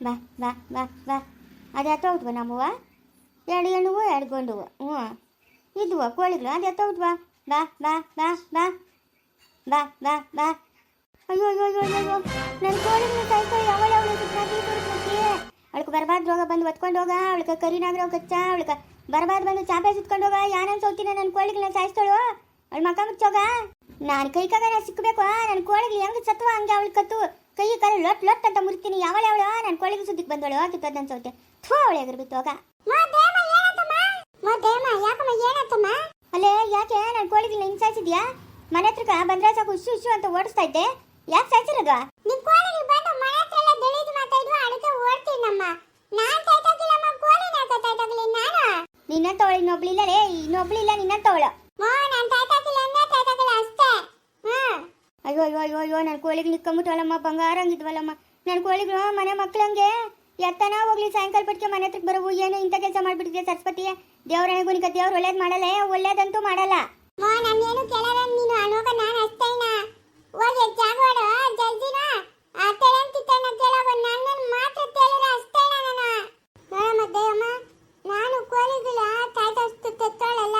ಬಾ ಬಾ ಬಾ ಬಾ ಅದು ಎತ್ತೋಗ್ತವ ನಮ್ಮವ್ವ? ಎರಡು ಹೆಣ್ಣುವು ಎರಡು ಗಂಡುವು ಹ್ಞೂ. ಇದ್ವು ಕೋಳಿಗಳು, ಅದು ಎತ್ತೋಗ್ತವ ಬಾ ಬಾ ಬಾ ಬಾ ಬಾ ಬಾ ಬಾ ಅಯ್ಯೋ ಅಯ್ಯೋ ಅಯ್ಯೋ ಅಯ್ಯೋ ನನ್ನ ಕೋಳಿಗಳು ಸಾಯ್ತಾಳೆ ಅವಳ, ಅವಳು ಅವಳಿಗೆ ಬರಬಾರ್ದು ರೋಗ ಬಂದು ಒತ್ಕೊಂಡು ಹೋಗ. ಅವಳಿಗೆ ಕರಿನಾಗ್ರ ಕಚ್ಚಾ ಅವಳಿಗೆ ಬರಬಾರ್ದು ಬಂದು ಚಾಪೆ ಸುತ್ಕೊಂಡು ಹೋಗ. ಯಾನನ್ ಸೋತಿನ ನನ್ನ ಕೋಳಿಗಳನ್ನ ಸಾಯಿಸ್ತಾಳು. ಅವಳು ಮಕ್ಕ ಮುಚ್ಚೋಗ? ನಾನು ಕೈ ಕಾಗ ಸಿಕ್ಕಬೇಕು ನನ್ನ ಕೋಳಿಗಳು ಹೆಂಗೆ ಸತ್ವ ಹಂಗೆ ಅವಳು ಕತ್ತು. ಕೈ ಕಾಲು ಲೊಟ್ ಲೊಟ್ ಅಂತ ಮುರಿತೀನಿ. ಯಾವಳ ಅವಳು? ನನ್ನ ಕೋಳಿಗೆ ಸುದ್ದಿಗೆ ಬಂದವಳು. ಕಿತ್ತದ ನನ್ನ ಸೌತೆ ಥೂ ಅವಳೆ ಎಗರ್ಬಿತ್ತು ಹೋಗ ಅಲ್ಲೇ ಯಾಕೆ? ನನ್ನ ಕೋಳಿಗೆ ಹಿಂಗೆ ಸಾಯಿಸಿದ್ಯಾ? ಮನೆ ಹತ್ರಕ ಬಂದ್ರೆ ಸಾಕು ಉಶು ಉಶು ಅಂತ ಓಡಿಸ್ತಾ ಇದ್ದೆ. ಯಾಕೆ ಸಾಯಿಸಿರೋದು? ನಿನ್ ಕೋಳಿಗೆ ಬಂದು ಮನೆ ಹತ್ರ ಎಲ್ಲ ದಳೀಜ್ ಮಾತಾಡಿದ್ವು ಅದಕ್ಕೆ ಓಡ್ತೀನಮ್ಮ. ನಾನ್ ತಾಯ್ತಾಗಿಲ್ಲಮ್ಮ ಕೋಳಿನ ತಾಯ್ತಾಗಲಿ ನಾನು? ನಿನ್ನಂತವಳು ಇನ್ನೊಬ್ಳಿಲ್ಲ ರೇ ಇನ್ನೊಬ್ಳಿಲ್ಲ ನಿನ್ನಂತವಳು. ಮೋ ನಾನ್ ತಾಯ್ತಾಗಿಲ್ಲ ಅಂದ್ರೆ ತಾಯ್ತಾಗಿಲ್ಲ ಅಷ್ಟೇ ಹ್ಮ್ ಅಯ್ಯೋ ಅಯ್ಯೋ ಅಯ್ಯೋ ಅಯ್ಯೋ ನನ್ನ ಕೋಳಿಗೆ ನಿಕ್ಕೊಂಬಿಟ್ಟವಳಮ್ಮ ಬಂಗಾರ ಹಂಗಿದ್ವಲ್ಲಮ್ಮ. ನನ್ನ ಕೋಳಿಗಳು ಮನೆ ಮಕ್ಳಂಗೆ ಎತ್ತನ ಹೋಗ್ಲಿ, ಸಾಯಂಕಾಲ ಪಟ್ಟಿಗೆ ಮನೆ ಹತ್ರಕ್ಕೆ ಬರೋವು, ಏನು ಇಂಥ ಕೆಲಸ ಮಾಡ್ಬಿಟ್ಟಿದ್ದೆ ಸರಸ್ವತಿ ದೇವ್ರನೆಗೂ ಗುಣಿಕ ದೇವ್ರು ಒಳ್ಳೇದು ಮಾಡಲ್ಲ, ಒಳ್ಳೇದಂತೂ ಮಾಡಲ್ಲ. ನನ್ನೇನು ಕೇಳಲ್ಲ ನೀನು? ಅನೋಗ ನಾನು ಅಷ್ಟೇನ ಜಲ್ದಿನ. ಆ ಕೇಳೋಗ ಮಾತ್ರ ತೇಲಿರ ಅಷ್ಟೇನ ನಾನು. ನೋಡಮ್ಮ ದೇವಮ್ಮ ನಾನು ಕೋಳಿಗಳ ತಾಯ್ತಷ್ಟು ತೆತ್ತೋಳಲ್ಲ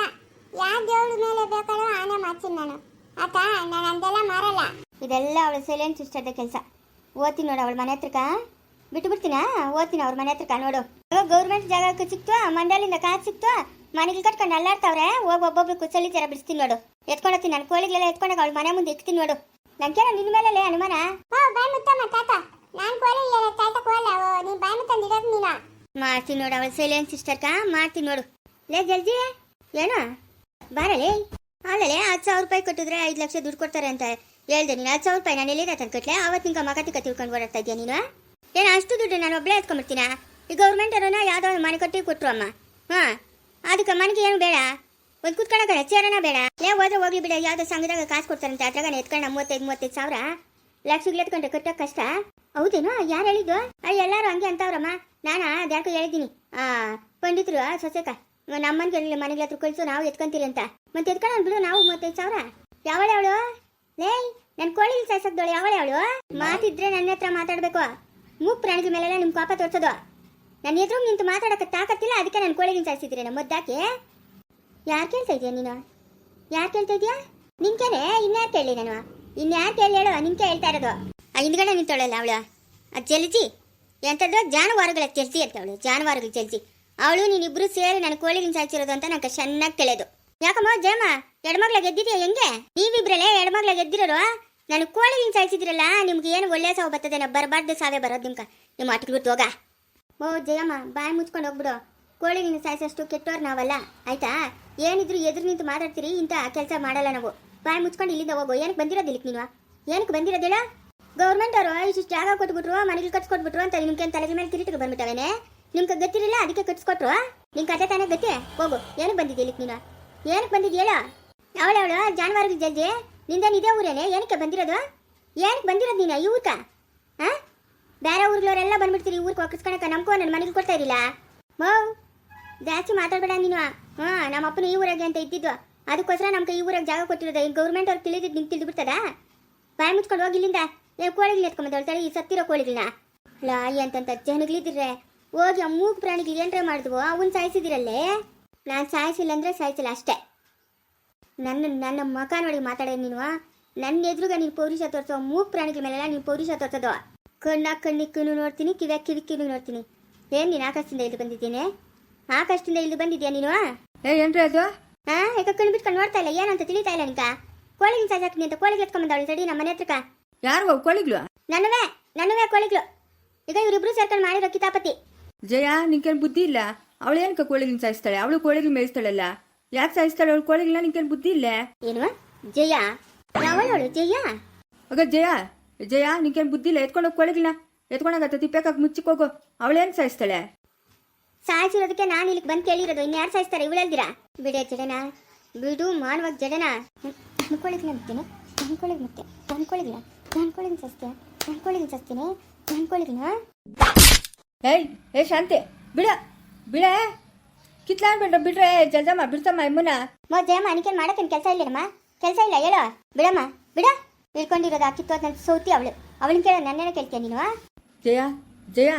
ಯಾವ ದೇವ್ರ ಮೇಲೆ ಬೇಕಾದ್ರೂ ಆನೆ ಮಾಡ್ತೀನಿ ನಾನು ಆತ ನಾನು ಅಂದೆಲ್ಲ ಮಾರಲ್ಲ ಇದೆಲ್ಲ ಅವಳ ಸೈಲೆಂಟ್ ಸಿಸ್ಟರ್ದ ಕೆಲಸ. ಓದ್ತೀನಿ ನೋಡು ಅವಳ ಮನೆ ಹತ್ರಕ್ಕ. ಬಿಟ್ಟು ಬಿಡ್ತೀನಾ? ಓದ್ತೀನಿ ಅವ್ರ ಮನೆ ಹತ್ರಕ್ಕ ನೋಡು. ಗೌರ್ಮೆಂಟ್ ಜಾಗಕ್ಕೆ ಸಿಕ್ತು ಮಂಡಳಿಂದ ಕಾಸು ಸಿಕ್ತು ಮನೆಗೆ ಕಟ್ಕೊಂಡು ಅಲ್ಲಾಡ್ತಾವ್ರೆ? ಹೋಗಿ ಒಬ್ಬೊಬ್ರು ಕುಚ್ಚಲಿ ತರ ಬಿಡಿಸ್ತೀನಿ ನೋಡು. ಎತ್ಕೊಂಡೋಗ್ತೀನಿ ನನ್ನ ಕೋಳಿಗಳೆಲ್ಲ ಎತ್ಕೊಂಡಾಗ ಅವಳ ಮನೆ ಮುಂದೆ ಇಕ್ತೀನಿ ನೋಡು. ನಂಗೇನ ನಿನ್ನ ಮೇಲೆ ಅನುಮಾನ? ನಾನ್ ನೀನ್ ನೀನ ಮಾಡ್ತೀನಿ ನೋಡು ಅವಳ ಸೈಲೆಂಟ್ ಸಿಸ್ಟರ್ಕ ಮಾಡ್ತೀನಿ ನೋಡು. ಲೇ ಜಲ್ದಿ ಏನೋ? ಬಾರಲೇ? ಅಲ್ಲಲೇ ಹತ್ತು ಸಾವಿರ ರೂಪಾಯಿ ಕೊಟ್ಟಿದ್ರೆ ಐದು ಲಕ್ಷ ದುಡ್ಡು ಕೊಡ್ತಾರೆ ಅಂತ ಹೇಳ್ದೆ ನೀನು. ಹತ್ತು ಸಾವಿರ ರೂಪಾಯಿ ನಾನು ಎಲ್ಲಿದೆ ತಂದು ಕಟ್ಲೆ? ಅವತ್ತು ನಿಂಗೆ ತಿಕ್ಕ ತಿಳ್ಕೊಂಡು ಓಡಾಡ್ತಾ ಇದೆಯಾ ನೀನು? ಏನು ಅಷ್ಟು ದುಡ್ಡು ನಾನು ಒಬ್ಬಳೇ ಎತ್ಕೊಂಡ್ಬಿಡ್ತೀನ? ಈ ಗೌರ್ಮೆಂಟ್ ಯಾವುದೋ ಒಂದು ಮನೆ ಕೊಟ್ಟು ಕೊಟ್ಟರು ಅಮ್ಮ. ಹಾಂ ಅದಕ್ಕೆ ಮನೆಗೆ ಏನು ಬೇಡ? ಒಂದು ಕುತ್ಕೊಳ್ಳೋಕೆ ಚೇರನ ಬೇಡ. ಲೇ, ಹೋದ್ರೆ ಹೋಗ್ಲಿ ಬಿಡ. ಯಾವುದೋ ಸಂಘದಾಗ ಕಾಸು ಕೊಡ್ತಾರಂತೆ ಅದ್ರಾಗ ಎತ್ಕೊಂಡು ಮೂವತ್ತೈದು ಮೂವತ್ತೈದು ಸಾವಿರ? ಲಕ್ಷಗಳು ಎತ್ಕೊಂಡ್ರೆ ಕಟ್ಟೋ ಕಷ್ಟ? ಹೌದೇನೋ? ಯಾರು ಹೇಳಿದ್ದು? ಎಲ್ಲರೂ ಹಂಗೆ ಅಂತವ್ರಮ್ಮ. ನಾನು? ಅದ್ಯಾಕೋ ಹೇಳಿದ್ದೀನಿ. ಪಂಡಿತರು ಸೊಸೆಕ. ನಮ್ಮನ್ಗೆ ಕೇಳಿಲ್ಲ ಮನೆಗೆ ಹತ್ರ ಕಳಿಸು, ನಾವು ಎತ್ಕೊಂತೀರಿ ಅಂತ. ಮತ್ತೆ ಎತ್ಕೊಂಡು ಬಿಡು ನಾವು ಮೂವತ್ತೈದು ಸಾವಿರ. ಯಾವಳೆ ಅವಳು? ಲೇ ನನ್ನ ಕೋಳಿ ಸಾಯ್ಸಕ್ದವಳು ಯಾವಳೆ ಅವಳು? ಮಾತಿದ್ರೆ ನನ್ನ ಹತ್ರ ಮಾತಾಡ್ಬೇಕು. ಮೂಕ್ ಪ್ರಾಣಿಗಳ ಮೇಲೆಲ್ಲ ನಿಮ್ ಕೋಪ ತೋರ್ಸೋದು. ನನ್ನ ಎದುರು ನಿಂತು ಮಾತಾಡಕ್ಕೆ ತಾಕತ್ತಿಲ್ಲ, ಅದಕ್ಕೆ ನನ್ನ ಕೋಳಿಗಿನ ಸಾಯಿಸಿದ್ರೆ ನಮ್ಮ ಮುದ್ದಾಕಿ. ಯಾರು ಕೇಳ್ತಾ ಇದೀಯ ನೀನು? ಯಾರು ಕೇಳ್ತಾ ಇದೀಯಾ? ನಿನ್ಕೇನೆ ಇನ್ಯಾರು ಕೇಳಿ ನಾನು? ಇನ್ಯಾರು ಕೇಳಿ ಹೇಳು ನಿನ್ಕೆ ಹೇಳ್ತಾ ಇರೋದು. ಆ ಹಿಂದ್ಗಡೆ ನಿಂತವಳಲ್ಲ ಅವಳು. ಅದು ಜಲ್ಜಿ, ಎಂಥದ್ದು ಜಾನುವಾರುಗಳ ಜಲ್ಜಿ ಅಂತ ಅವಳು, ಜಾನುವಾರುಗಳ ಜಲ್ಜಿ. ಅವಳು, ನೀನಿಬ್ರು ಸೇರಿ ನನ್ನ ಕೋಳಿ ಸಾಯಿಸಿರೋದು ಅಂತ ನಂಗೆ ಚೆನ್ನಾಗಿ ತಿಳಿದು. ಯಾಕಮ್ಮ, ಜಯಮ್ಮ ಎಡಮಗ್ಳ ಗೆದ್ದಿದ್ಯಾ ಹೆಂಗೆ? ನೀವಿಬ್ರಲ್ಲೇ ಎಡಮಗ್ಳ ಗೆದ್ದಿರೋರು ನಾನು ಕೋಳಿ ಸಾಯಿಸಿದ್ರಲ್ಲ, ನಿಮ್ಗೆ ಏನು ಒಳ್ಳೆ ಸಾವು ಬರ್ತದೆ ನಾ ಬರಬಾರ್ದು ಸಾವೇ ಬರೋದು ನಿಮ್ಗೆ. ನಿಮ್ಮ ಅಟ್ಬಿಟ್ಟು ಹೋಗ. ಓ, ಜಯಮ್ಮ, ಬಾಯಿ ಮುಚ್ಕೊಂಡು ಹೋಗ್ಬಿಡು. ಕೋಳಿಗಿನ ಸಾಯಿಸೋಷ್ಟು ಕೆಟ್ಟವ್ರು ನಾವಲ್ಲ, ಆಯ್ತಾ? ಏನಿದ್ರು ಎದುರು ನಿಂತು ಮಾತಾಡ್ತೀರಿ, ಇಂಥ ಕೆಲಸ ಮಾಡಲ್ಲ ನಾವು. ಬಾಯಿ ಮುಚ್ಕೊಂಡು ಇಲ್ಲಿಂದ ಹೋಗೋ, ಏನಕ್ಕೆ ಬಂದಿರೋದಿಲ್ಲ ನೀನು? ಏನಕ್ಕೆ ಬಂದಿರೋದಿಲ್ಲ? ಗೌರ್ಮೆಂಟ್ ಅವರು ಇಷ್ಟು ಜಾಗ ಕೊಟ್ಬಿಟ್ರು ಮನೆಗೆ ಕಟ್ಸ್ಕೊಟ್ಬಿಟ್ರು ಅಂತ ನಿಮ್ಗೆ ತಲೆಗೆ ಮೇಲೆ ಕಿರೀಟಕ್ಕೆ ಬಂದ್ಬಿಟ್ಟವೇನೆ? ನಿಮ್ಗೆ ಗೊತ್ತಿರಲಿಲ್ಲ? ಅದಕ್ಕೆ ಕಟ್ಸ್ಕೊಟ್ರು ನಿನ್ ಕತೆ ತಾನೇ ಗತಿ ಹೋಗು, ಏನಕ್ಕೆ ಬಂದಿದ್ದೆ ಇಲ್ಲಿಗೆ ನೀನು? ಏನಕ್ಕೆ ಬಂದಿದ್ಯಲ್ಲ ಅವಳವಳು ಜಾನುವಾರು ಜಜ್ಜಿ ನಿಂದ ಇದೇ ಊರೇನೆ, ಏನಕ್ಕೆ ಬಂದಿರೋದು? ಏನಕ್ಕೆ ಬಂದಿರೋದು ನೀನು ಈ ಊರ್ಕ? ಹಾಂ ಬೇರೆ ಊರ್ಗಳವರೆಲ್ಲ ಬಂದ್ಬಿಡ್ತೀರಿ ಊರ್ಗೆ ಒಕ್ಕಸ್ಕೊಳಕ ನಮ್ಕೋ ನನ್ನ ಮನೆಗೆ ಕೊಡ್ತಾ ಇರಲಿಲ್ಲ. ಮೌ, ಜಾಸ್ತಿ ಮಾತಾಡಬೇಡ ನೀನು. ಹಾ ನಮ್ಮ ಅಪ್ಪನ ಈ ಊರಾಗೆ ಅಂತ ಇದ್ದಿದ್ದು. ಅದಕ್ಕೋಸ್ಕರ ನಮ್ಗೆ ಈ ಊರಾಗ ಜಾಗ ಕೊಟ್ಟಿರೋದು. ಈ ಗೌರ್ಮೆಂಟ್ ಅವ್ರಿಗೆ ತಿಳಿದಿದ್ದು ನಿಂಗೆ ತಿಳಿದು ಬಿಡ್ತದ ಬಾಯಿ ಮುಚ್ಕೊಂಡು ಹೋಗಿ ಇಲ್ಲಿಂದ. ಏ, ಕೋಳಿಗಳು ಎತ್ಕೊಂಬಂದವಳು ಈ ಸತ್ತಿರೋ ಕೋಳಿಗಳನ್ನ ಲಾಯಿ ಅಂತಂತ ಜನಗಳಿದ್ರೆ ಹೋಗಿ ಆ ಮೂಗು ಪ್ರಾಣಿಗಳು ಏನ್ರ ಮಾಡಿದ್ವು ಅವನ್ ಸಾಯಿಸಿದಿರಲ್ಲೇ? ನಾನು ಸಾಯಿಸಿಲ್ಲ ಅಂದ್ರೆ ಸಾಯಿಸಿಲ್ಲ ಅಷ್ಟೇ. ನನ್ನ ನನ್ನ ಮಕ ನೋಡಿ ಮಾತಾಡೋ ನೀನು ನನ್ನ ಎದುರುಗ ನೀನು ಪೌರುಷ ತೋರಿಸೋ ಮೂಗು ಪ್ರಾಣಿಗಳ ಮೇಲೆಲ್ಲ ನೀನು ಪೌರುಷ ತೋರ್ಸೋದು. ಕಣ್ಣ ಕಣ್ಣಿಕ್ಕೂ ನೋಡ್ತೀನಿ ಕಿವ್ಯಾ ಕಿವಿಕ್ಕಿನೂ ನೋಡ್ತೀನಿ. ಏನ್ ನೀನು ಆಕಾಶದಿಂದ ಇಲ್ಲಿ ಬಂದಿದ್ದೀನಿ ಆಕಾಶದಿಂದ ಇಲ್ಲಿ ಬಂದಿದ್ಯಾ ನೀನು ಏ ಏನ್ರಿ ಅದು? ಹಾ ಈಗ ಕಣ್ಣು ಬಿಟ್ಕೊಂಡು ನೋಡ್ತಾ ಇಲ್ಲ ಏನಂತ ತಿಳಿತಾ ಇಲ್ಲ ನಿಂಗ ಕೋಳಿಗೆ ಸಾಯ್ಸಾಕ್ತೀನಿ ಅಂತ ಕೋಳಿಗೆ ಎತ್ಕೊಂಬಂದವಳು ಸಡಿ ನಮ್ಮ ಮನೆ ಹತ್ರಕ್ಕ? ಯಾರು ಕೋಳಿಗ್ಲು ನನ್ನವೇ ನನ್ನವೇ ಕೋಳಿಗಳು. ಈಗ ಇವರಿಬ್ರು ಸೇರ್ಕೊಂಡು ಮಾಡಿರೋ ಕಿತಾಪತಿ. ಜಯ ನಿಂಕೇನು ಬುದ್ಧಿ ಇಲ್ಲ? ಅವಳು ಏನಕ್ಕೆ ಕೋಳಿಗಿನ ಸಾಯಿಸ್ತಾಳೆ? ಅವಳು ಕೋಳಿಗಳು ಮೇಯಿಸ್ತಾಳಲ್ಲ? ಯಾಕೆ ಸಾಯಿಸ್ತಾಳೆ ಅವಳು ಕೋಳಿಗಿಲ್ಲ ನಿಂಕೇನು ಬುದ್ಧಿ ಇಲ್ಲ? ಏನು ಜಯ? ಯಾವಳು ಜಯ? ಜಯಾ ಜಯ ಜಯ ನಿಂಕೇನು ಬುದ್ಧಿ ಇಲ್ಲ? ಎತ್ಕೊಂಡೋಗಿ ಕೋಳಿಗಿಲ್ಲ ಎತ್ಕೊಂಡಾಗತ್ತ ತಿಪ್ಪೇಕಾಗ ಮುಚ್ಚಿಕೋಗು ಅವಳೇನು ಸಾಯಿಸ್ತಾಳೆ? ಸಾಯಿಸಿರೋದಕ್ಕೆ ನಾನು ಇಲ್ಲಿಗೆ ಬಂದು ಕೇಳಿರೋದು. ಇನ್ಯಾರು ಸಾಯಿಸ್ತಾರೆ? ಹೇಳ್ದಿರಾ? ಬಿಡೆ ಜಡನ. ಬಿಡು ಮಾನವಾಗ ಜಡನ. ಅನ್ಕೊಳ್ಳಿಗ್ಲ ಮುತ್ತೇನೆ. ಅನ್ಕೊಳ್ಳಿಗ್ ಮತ್ತೆ. ಅನ್ಕೊಳ್ಳಿಲ್ಲ ಅನ್ಕೊಳ್ಳಿಗ್ ಸಸ್ತೆ ಅನ್ಕೊಳ್ಳಿಗ್ ಸಸ್ತೀನಿ ಅನ್ಕೊಳ್ಳಿಗ್ನ ಏಯ್ ಏ ಶಾಂತಿ ಬಿಡ ಬಿಡ. ಕಿತ್ಲಾಡ್ಬೇಡ ಬಿಡ್ರೆ ಜಲ್ದಮ್ಮ ಬಿಡ್ತಮ್ಮ ಇಮ್ಮನ ಮೋ ಜಯಮ್ಮ ಅನಿಕೇನ್ ಮಾಡತ್ತೇನು ಕೆಲಸ ಇಲ್ಲಮ್ಮ ಕೆಲಸ ಇಲ್ಲ ಹೇಳೋ. ಬಿಡಮ್ಮ ಬಿಡ. ಇಳ್ಕೊಂಡಿರೋದು ಆ ಕಿತ್ತೋದ್ ನನ್ನ ಸೌತಿ ಅವಳು. ಅವಳಿನ ಕೇಳ ನನ್ನೇನ ಕೇಳ್ತೀಯ ನೀನು ಜಯ ಜಯ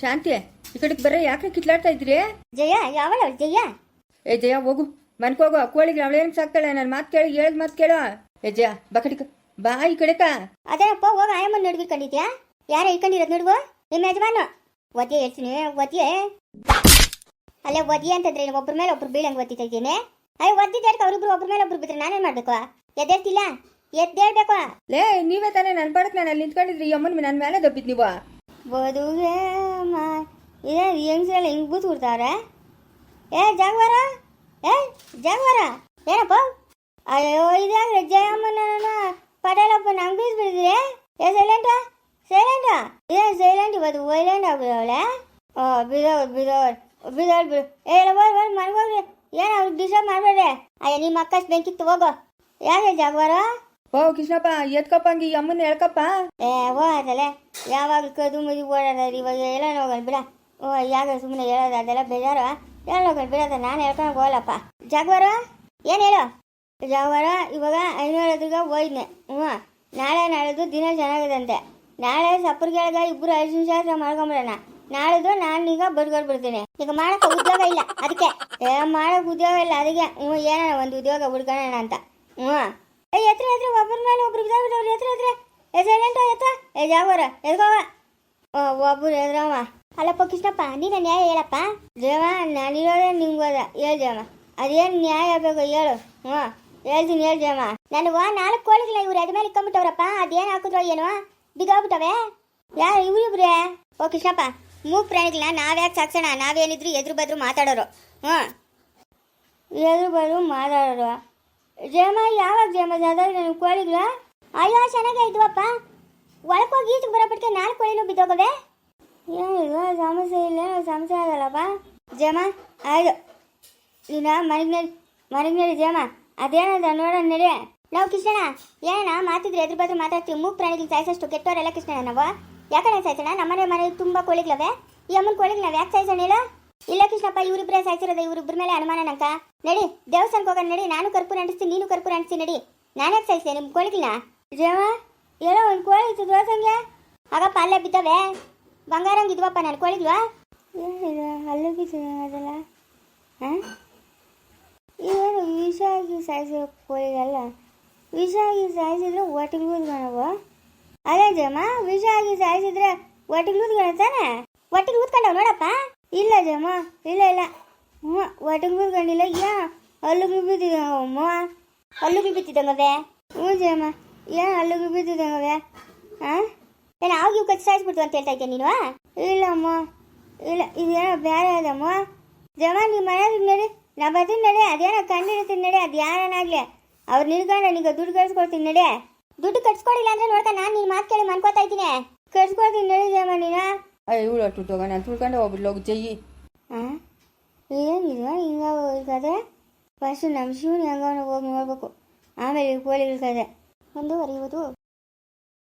ಶಾಂತಿ ಈ ಕಡೆಗೆ ಬರ ಯಾಕೆ ಕಿತ್ಲಾಡ್ತಾ ಇದ್ರಿ ಜಯ ಯಾವಳ ಜಯಾ ಜಯ. ಏ ಜಯ ಹೋಗು. ಮನ್ಕೋಗು ಕೋಳಿಗೆ ಅವಳೇನು ಸಾಕ್ತಾಳೆ? ನನ್ನ ಮಾತು ಕೇಳಿ ಹೇಳ್ದ ಮಾತು ಕೇಳು. ಏ ಜಯ ಬಕಡಿಕ ಬಾ ಈ ಕಡೆಕ ಅದೇನಪ್ಪ ಹೋಗ ಆಯಮ್ಮನ ನೋಡ್ಗಿಕೊಂಡಿದ್ಯಾ ಯಾರ ಇಳ್ಕೊಂಡಿರೋದು ನೋಡುವ ನಿಮ್ಮ ಯಜಮಾನ. ಒದ್ದೆ ಹೇಳ್ತೀನಿ ಒದ್ದೆ ಅಲ್ಲೇ ಒದ್ದೆ ಅಂತಂದ್ರೆ ಒಬ್ಬರ ಒಬ್ರ ಮೇಲೆ ಒಬ್ರು ಬೀಳಂಗ್ ಒತ್ತಿತಾ ಇದ್ದೀನಿ. ಅಯ್ಯ ಒದ್ದಿದ್ದಾಡ್ಕ ಅವ್ರಿಬ್ರು ಒಬ್ರ ಮೇಲೆ ಒಬ್ರು ಬಿದ್ರೆ ನಾನೇನ್ ಮಾಡ್ಬೇಕು? ಎದ್ದೇಳ್ತಿಲ್ಲ? ಎದ್ದೇಳ್ಬೇಕು? ಲೇ ನೀವೇ ತಾನೇ ನನ್ನ ಪಾಡಕ್ಕೆ ನಾನು ಅಲ್ಲಿ ನಿಂತ್ಕೊಂಡಿದ್ರಿ ಅಮ್ಮನ ನನ್ನ ಮೇಲೆ ದಬ್ಬಿದ್ ನೀವು. ಬದುವೆ ಹೆಂಗ್ಸಲ್ಲ ಹಿಂಗ್ ಬೂತ್ ಬಿಡ್ತಾವ್ರೆ? ಏ ಜಾಗವಾರ ಏ ಜಾಗವಾರ ಏನಪ್ಪ? ಅಯ್ಯೋ ಇದಾಗ್ರೆ ಜಯಮ್ಮನ ಪಟೇಲಪ್ಪ ನಂಗೆ ಬೀಸ್ ಬಿಡಿದ್ರಿ ಏ ಸೈಲೆಂಟ ಸೈಲೆಂಟ ಏ ಸೈಲೆಂಟ್ ಇವತ್ತು ವೈಲೆಂಟ್ ಆಗ್ಬಿಡವಳೆ ಓ ಬಿದವ್ ಬಿದವ್ ಬಿದವ್ ಬಿಡು ಏ ಬರ್ ಬರ್ ಮನ್ಗೋಗ್ರಿ ಏನು ಅವ್ರಿಗೆ ಡಿಸ್ಟರ್ಬ್ ಮಾಡಬೇಡ್ರಿ ಅಯ್ಯ ನಿಮ್ಮ ಅಕ್ಕಷ್ಟು ಬೆಂಕಿತ್ತು ಹೋಗೋ ಯಾಕೆ ಜಾಗವಾರ ಓ ಕೃಷ್ಣಪ್ಪ ಎತ್ಕಪ್ಪ ಹಂಗೆ ಅಮ್ಮನ ಹೇಳ್ಕಪ್ಪ ಏ ಓ ಅದಲ್ಲ ಯಾವಾಗ ಕದು ಮುದಿ ಓಡಾಡೋದು ಇವಾಗ ಎಲ್ಲ ಹೋಗಲ್ ಬಿಡ ಓ ಯಾಕೆ ಸುಮ್ಮನೆ ಹೇಳೋದು ಅದೆಲ್ಲ ಬೇಜಾರು ಎಲ್ಲ ಹೋಗಲ್ ಬಿಡೋದ ನಾನು ಹೇಳ್ಕೊಂಡು ಹೋಗಲಪ್ಪ ಜಾಗವಾರ ಏನು ಹೇಳು ಜಾಗವಾರ ಇವಾಗ ಐನೂರದ್ರಿಗೆ ಹೋಯ್ದ್ನೆ ಹ್ಞೂ ನಾಳೆ ನಾಳೆದು ದಿನ ಚೆನ್ನಾಗಿದಂತೆ ನಾಳೆ ಸಪ್ಪರ್ಗೆಳಗ ಇಬ್ಬರು ಅರಿಶಿನ ಶಾಸ್ತ್ರ ಮಾಡ್ಕೊಂಬಿಡೋಣ ನಾಳೆದು ನಾನು ಈಗ ಬರ್ಗಡ್ ಬಿಡ್ತೀನಿ. ಈಗ ಮಾಡಕ್ಕೆ ಉದ್ಯೋಗ ಇಲ್ಲ, ಅದಕ್ಕೆ. ಏ ಮಾಡಕ್ಕೆ ಉದ್ಯೋಗ ಇಲ್ಲ, ಅದಕ್ಕೆ. ಹ್ಞೂ ಏನಾರ ಒಂದು ಉದ್ಯೋಗ ಹುಡ್ಕೋಣ ಅಂತ. ಹ್ಞೂ. ಏ ಎತ್ರ ಎತ್ರ ಒಬ್ಬರ ಮೇಲೆ ಒಬ್ರು ಬಿದ್ದವ್ರು ಎತ್ರ ಎತ್ರ ಏ ಸೈಲೆಂಟ್ ಎತ್ತ ಏ ಜಾಗೋರ ಎದ್ಕೋವ ಒಬ್ಬರು ಎದ್ರವ. ಅಲ್ಲಪ್ಪ, ಕೃಷ್ಣಪ್ಪ, ನೀನು ನ್ಯಾಯ ಹೇಳಪ್ಪ. ದೇವ ನಾನಿರೋದೇ ನಿಮ್ಗೋದ ಹೇಳು, ದೇವ. ಅದೇನು ನ್ಯಾಯ ಬೇಕು ಹೇಳು. ಹ್ಞೂ. ಹೇಳ್ತೀನಿ, ಹೇಳು, ದೇವ. ನನಗೆ ನಾಲ್ಕು ಕೋಳಿಗಳ ಇವ್ರು ಅದ ಮೇಲೆ ಇಕ್ಕೊಂಬಿಟ್ಟವ್ರಪ್ಪ ಅದೇನು ಹಾಕಿದ್ರು ಏನೋ. ಬಿದ್ದೋಗ್ಬಿಟ್ಟವೆ? ಯಾರು ಇವ್ರಿಬ್ರೆ ಓ ಕೃಷ್ಣಪ್ಪ, ಮೂಗ್ ಪ್ರಾಣಿಗಳನ್ನ ನಾವ್ಯಾಕೆ ಸಾಕ್ಸೋಣ? ನಾವೇನಿದ್ರು ಎದುರು ಬದ್ರು ಮಾತಾಡೋರು. ಹ್ಞೂ ಎದುರು ಬದ್ರು ಮಾತಾಡೋರು. ಜೇಮ ಯಾವಾಗ ಜೇಮ ನನ್ನ ಕೋಳಿಗಳ? ಅಯ್ಯೋ ಚೆನ್ನಾಗೇ ಇದ್ವಪ್ಪ. ಒಳಕೋಗಿ ಈಚೆಗೆ ಬರೋಬಿಟ್ಕೆ ನಾಲ್ಕು ಕೋಳಿನೂ ಬಿದ್ದೋಗವೆ? ಏನಿದು ಸಮಸ್ಯೆ ಇಲ್ಲ ಸಮಸ್ಯೆ ಆಗಲ್ಲಪ್ಪ ಜೇಮ ಆಯ್ತು ನೀನು ಮನೆಗೆ ಮನೆಗೆ ಜಯಮ್ಮ. ಅದೇನದ ನೋಡೋಣ ನಡಿ. ನಾವು ಕೃಷ್ಣಣ್ಣ ಏನಣ್ಣ ಮಾತಿದ್ರೆ ಎದುರು ಬದ್ರು ಮಾತಾಡ್ತೀವಿ ಮೂಗ್ ಪ್ರಾಣಿಗಳು ಸಾಯಿಸಷ್ಟು ಕೆಟ್ಟವರೆಲ್ಲ ಕೃಷ್ಣಣ್ಣ ನಾವು. ಯಾಕಣ್ಣ ಸಾಯಿಸೋಣ? ನಮ್ಮನೆ ಮನೆ ತುಂಬ ಕೋಳಿಗಳವೆ. ಈ ಅಮ್ಮನ ಕೋಳಿಗೆ ನಾವು ಯಾಕೆ ಸಾಯಿಸೋಣ ಹೇಳು? ಇಲ್ಲ ಕೃಷ್ಣಪ್ಪ ಇವರಿಬ್ಬರೇ ಸಾಯ್ಸಿರೋದು ಇವರಿಬ್ಬರ ಮೇಲೆ ಅನುಮಾನ ನಂಕ ನಡಿ, ದೇವಸ್ಥಾನಕ್ಕೆ ಹೋಗೋಣ, ನಡಿ. ನಾನು ಕರ್ಪೂರ ಅಂಟಿಸ್ತೀನಿ, ನೀನು ಕರ್ಪೂರ ಅಂಟಿಸ್ತೀನಿ, ನಡಿ. ನಾನೇ ಸಾಯಿಸ್ತೀನಿ ನಿಮ್ಮ ಕೋಳಿಗಿಲ್ಲ ಜೇವಾ ಏನೋ ಒಂದು ಕೋಳಿ ಇತ್ತು ದೋಸಂಗೆ ಆಗಪ್ಪ ಅಲ್ಲೇ ಬಿದ್ದವೆ. ಬಂಗಾರಂಗೆ ಇದ್ವಪ್ಪ ನನ್ನ ಕೋಳಿಗ್ವಾ ಏನಿದೆ ಅಲ್ಲೇ ಬಿದ್ದಿದೆ ಅದೆಲ್ಲ ಹಾಂ? ಏನು ವಿಷ ಆಗಿ ಸಾಯಿಸೋ ಕೋಳಿಗಲ್ಲ ವಿಷ ಆಗಿ ಸಾಯಿಸಿದ್ರೆ ಒಟ್ಟಿಗೆ ಊದ್ಕೊಳವು ಅದೇ ಜಮ್ಮ ವಿಷ ಆಗಿ ಸಾಯಿಸಿದ್ರೆ ಒಟ್ಟಿಗೆ ಊದ್ಕೊಳ ತಾನೆ ಒಟ್ಟಿಗೆ ಊದ್ಕೊಂಡವ್ ನೋಡಪ್ಪ. ಇಲ್ಲ ಜಮ್ಮ ಇಲ್ಲ ಇಲ್ಲ. ಹ್ಞೂ ಒಟ್ಟಿಗೆ ಊದ್ಕೊಂಡಿಲ್ಲ ಯಾ ಅಲ್ಲಿಗೆ ಬಿದ್ದಿದಂಗಮ್ಮ ಅಲ್ಲಿಗೆ ಬಿದ್ದಿದಂಗವೆ ಹ್ಞೂ ಜಮ್ಮ ಏನು ಅಲ್ಲಿಗೆ ಬಿದ್ದಿದಂಗವೆ ಹಾಂ ಏನು ಇವು ಕಚ್ಚಿ ಸಾಯಿಸ್ಬಿಡ್ತು ಅಂತ ಹೇಳ್ತಾ ಇದ್ದೆ ನೀನು? ಇಲ್ಲಮ್ಮ ಇಲ್ಲ, ಇದೇನೋ ಬೇರೆ ಅದಮ್ಮ ಜಮ್ಮ ನಿಮ್ಮ ಮನೆಯಾಗ ನಡಿ, ನಾ ಬರ್ತೀನಿ ನಡಿ, ಅದೇನೋ ಕಂಡಿಡ್ತೀನಿ ನಡಿ ಅದು ಯಾರನಾಗ್ಲಿ ಅವ್ರು ನಿಲ್ಕೊಂಡು ನಿಗ ದುಡ್ಡು ಕಳ್ಸ್ಕೊಡ್ತೀನಿ ನಡೆ. ದುಡ್ಡು ಕಟ್ಸ್ಕೊಡಿಲ್ಲ ಅಂದ್ರೆ ನೋಡ್ತಾ ನಾನು ನಿನ್ನ ಮಾತು ಕೇಳಿ ಮನ್ಕೋತಾ ಇದ್ದೀನಿ. ಕಟ್ಸ್ಕೊಡ್ತೀನಿ ನಡಿ ನೀನ ನೀನು. ಅಯ್ಯ ಇವಳು ಅಟ್ಟು ತಗೋ ನಾನು ತುಳ್ಕೊಂಡು ಹೋಗ್ಬಿಡ್ಲು ಹೋಗಿ ಜೈ. ಹಾಂ ಏನಿದು ಹಿಂಗ ಹೋಗ್ತದೆ ಫಸ್ಟ್ ನಮ್ಮ ಶಿವನ ಹೆಂಗವನ ಹೋಗಿ ನೋಡ್ಬೇಕು. ಆಮೇಲೆ ಕೋಳಿ ಕೋಳಿಗಳ ಒಂದು ಮುಂದುವರಿಯುವುದು